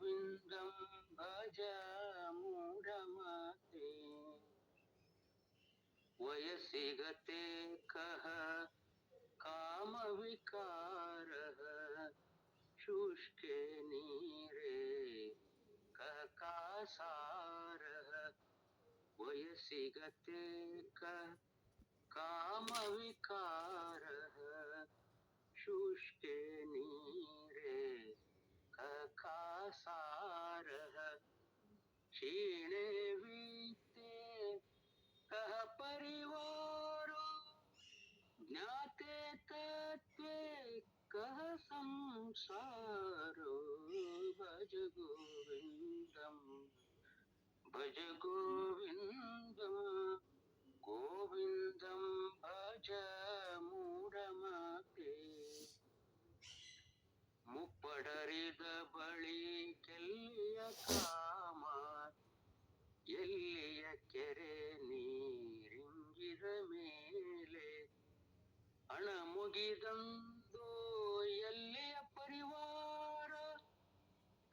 गोविन्दं भज मूढमते वयसि गते कः कामविकारः शुष्के नीरे कः कासारः वयसि गते कः कामविकारः शुष्के का सारह क्षीणे वीते, कह परिवारो, ज्ञाते तत्व कह संसारो, भज गोविन्दम् भज गोविंद गोविन्दं भज मूढमपि मुप्पडर ಮುಪ್ಪಡರಿದ ಬಳಿ ಕೆಲ್ಲಿಯ ಕಾಮ ಎಲ್ಲಿಯ ಕೆರೆ ನೀರಿಂಗಿದ ಮೇಲೆ ಹಣ ಮುಗಿದಂದು ಎಲ್ಲಿಯ ಪರಿವಾರ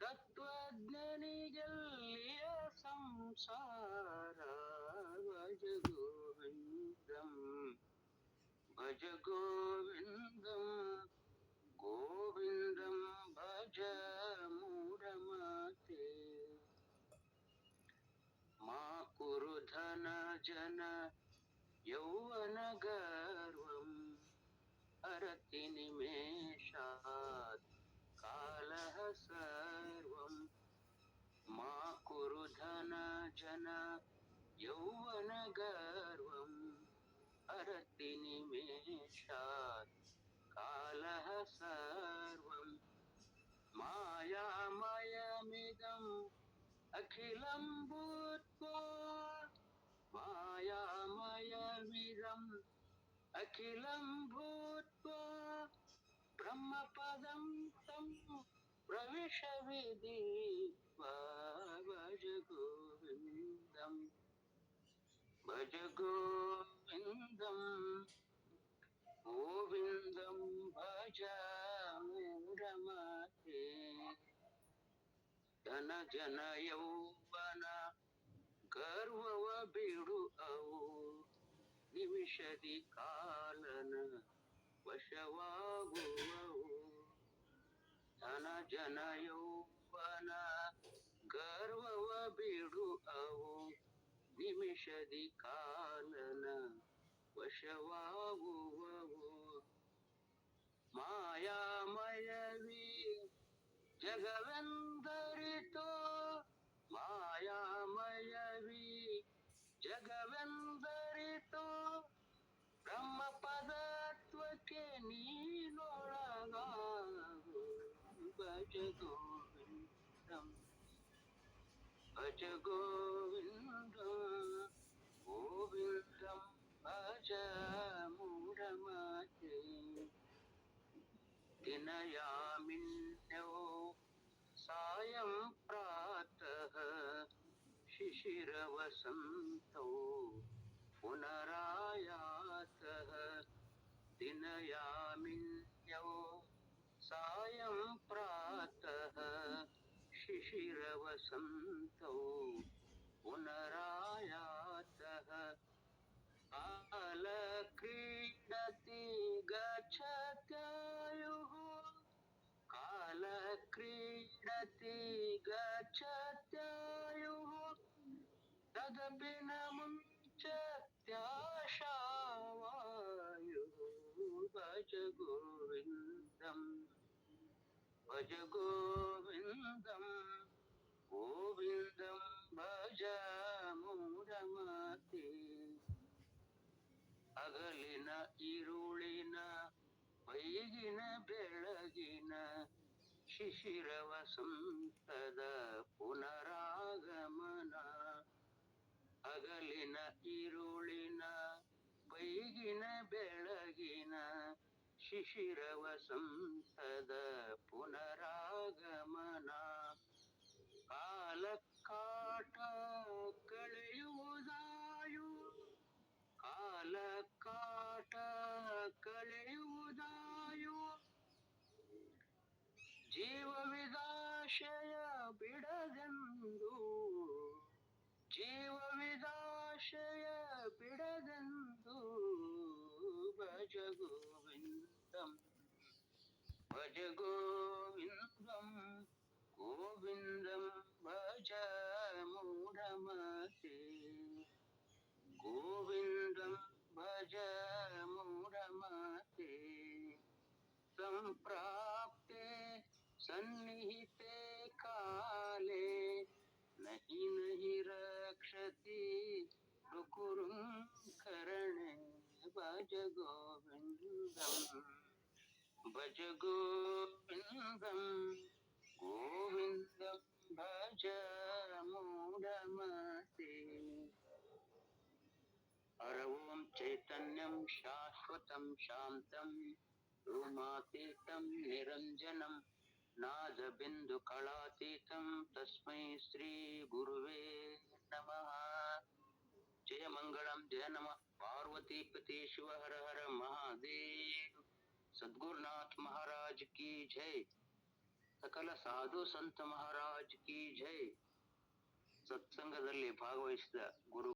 ತತ್ವಜ್ಞನಿಗೆಲ್ಲಿಯ ಸಂಸಾರ ಭಜ ಗೋವಿಂದಂ ಭಜ ಗೋವಿಂದಂ ಗೋವಿಂದಂ कुरुधन जन यौवन गर्व हरति निमेषात् कालः जन यौवन गर्व हरति काल कालः सर्वम्। मायामयमिदम् अखिलम् அகிலம் பூத்வா பிரம்மபதம் தம் பிரவிஷ விதி भज गोविन्दम् भज गोविन्दम् गोविन्दं भजामि रमते धन जन यौवन गर्वव बिडु औ ನಿಮಿಷದಿ ಕಾಲನ ವಶವಾಗುವವು ಧನ ಜನ ಯೌವನ ಗರ್ವವ ಬಿಡು ಅವು ನಿಮಿಷದಿ ಕಾಲನ ವಶವಾಗುವವು गोविन्दं भज गोविन्द गोविन्दं भज मूढमते दिनयामिन्यो सायं प्रातः शिशिरवसन्तौ दिनयामिन्यौ सायं प्रातः शिशिरवसन्तौ पुनरायातः। कालक्रीडति गच्छत्यायुः कालक्रीडति गच्छत्यायुः तदपि न मुञ्चत्याशावायुः भज गोविन्दम् भज गोविन्दं गोविन्दं भज ಮೂಢಮತೆ ಹಗಲಿನ ಇರುಳಿನ ಬೈಗಿನ ಬೆಳಗಿನ ಶಿಶಿರವ ಸಂತದ ಪುನರಾಗಮನ ಹಗಲಿನ ಇರುಳಿನ ಶಿಶಿರವ ಸಂಸದ ಪುನರಾಗಮನ. ಕಾಲಕ್ಕಾಟ ಕಳೆಯುವುದಾಯು. ಕಾಲಕ್ಕಾಟ ಕಳೆಯುವುದಾಯು. ಜೀವವಿದಾಶಯ ಬಿಡದೆಂದು. ಜೀವವಿದಾಶಯ ಬಿಡದೆಂದು ಭಜ ಗೋವಿಂದಂ भज गोविन्दम् गोविन्दं भज मूढमते गोविन्दं भज मूढमते सम्प्राप्ते सन्निहिते काले नहि नहि रक्षति रुकुरुं करणे भज गोविन्दम् भज गोविन्दम् गोविन्दं भज मूढमते हर ॐ चैतन्यं शाश्वतं शान्तं। रूमातीतं निरञ्जनं। नादबिन्दुकलातीतं तस्मै श्रीगुरुवे नमः। जय मङ्गलं जय नमः। पार्वतीपति शिव हर हर महादेव। सद्गुरुनाथ महाराज की जय ಸಕಲ ಸಾಧು ಸಂತ ಮಹಾರಾಜ್ ಕಿ ಜೈ ಸತ್ಸಂಗದಲ್ಲಿ ಭಾಗವಹಿಸಿದ ಗುರು